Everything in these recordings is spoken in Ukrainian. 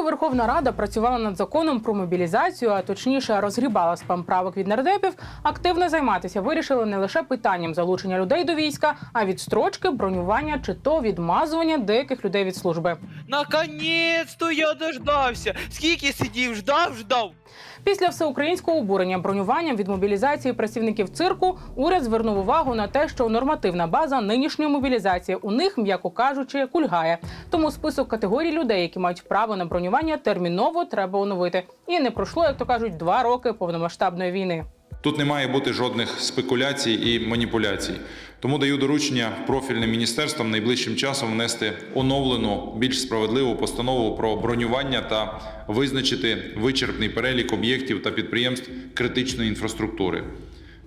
Поки Верховна Рада працювала над законом про мобілізацію, а точніше розгрібала спам правок від нардепів, активно займатися вирішили не лише питанням залучення людей до війська, а відстрочки, бронювання чи то відмазування деяких людей від служби. Наконець-то я дождався. Скільки сидів, ждав, ждав. Після всеукраїнського обурення бронюванням від мобілізації працівників цирку уряд звернув увагу на те, що нормативна база нинішньої мобілізації у них, м'яко кажучи, кульгає. Тому список категорій людей, які мають право на бронювання, терміново треба оновити. І не пройшло, як то кажуть, два роки повномасштабної війни. Тут не має бути жодних спекуляцій і маніпуляцій. Тому даю доручення профільним міністерствам найближчим часом внести оновлену, більш справедливу постанову про бронювання та визначити вичерпний перелік об'єктів та підприємств критичної інфраструктури.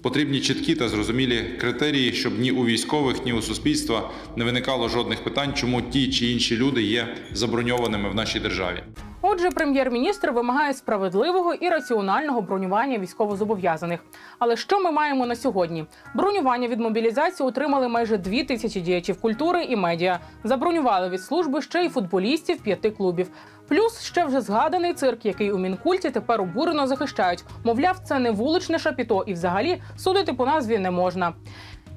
Потрібні чіткі та зрозумілі критерії, щоб ні у військових, ні у суспільства не виникало жодних питань, чому ті чи інші люди є заброньованими в нашій державі. Отже, прем'єр-міністр вимагає справедливого і раціонального бронювання військовозобов'язаних. Але що ми маємо на сьогодні? Бронювання від мобілізації отримали майже дві тисячі діячів культури і медіа. Забронювали від служби ще й футболістів п'яти клубів. Плюс ще вже згаданий цирк, який у мінкульті тепер обурено захищають. Мовляв, це не вуличне шапіто, і взагалі судити по назві не можна.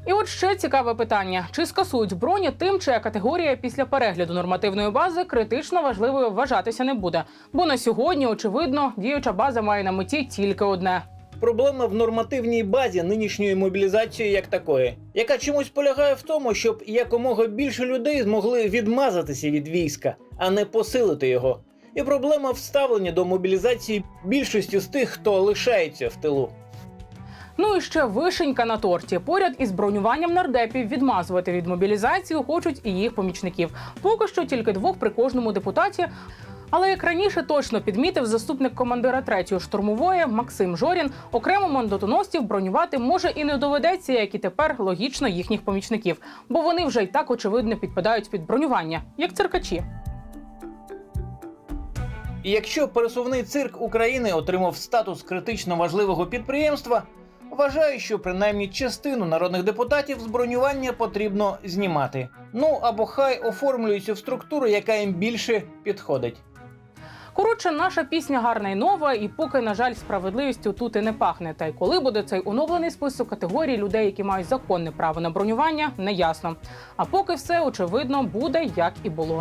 І от ще цікаве питання: чи скасують броні тим, чия категорія після перегляду нормативної бази критично важливою вважатися не буде? Бо на сьогодні, очевидно, діюча база має на меті тільки одне. Проблема в нормативній базі нинішньої мобілізації як такої, яка чомусь полягає в тому, щоб якомога більше людей змогли відмазатися від війська, а не посилити його. І проблема в ставленні до мобілізації більшості з тих, хто лишається в тилу. Ну і ще вишенька на торті. Поряд із бронюванням нардепів відмазувати від мобілізації хочуть і їх помічників. Поки що тільки двох при кожному депутаті. Але як раніше точно підмітив заступник командира третьої штурмової Максим Жорін, окремо мандатоносців бронювати може і не доведеться, як і тепер логічно їхніх помічників, бо вони вже й так очевидно підпадають під бронювання, як циркачі. І якщо пересувний цирк України отримав статус критично важливого підприємства, вважаю, що принаймні частину народних депутатів з потрібно знімати. Ну або хай оформлюються в структуру, яка їм більше підходить. Коротше, наша пісня гарна і нова, і поки, на жаль, справедливістю тут і не пахне. Та й коли буде цей оновлений список категорій людей, які мають законне право на бронювання, не ясно. А поки все очевидно буде як і було.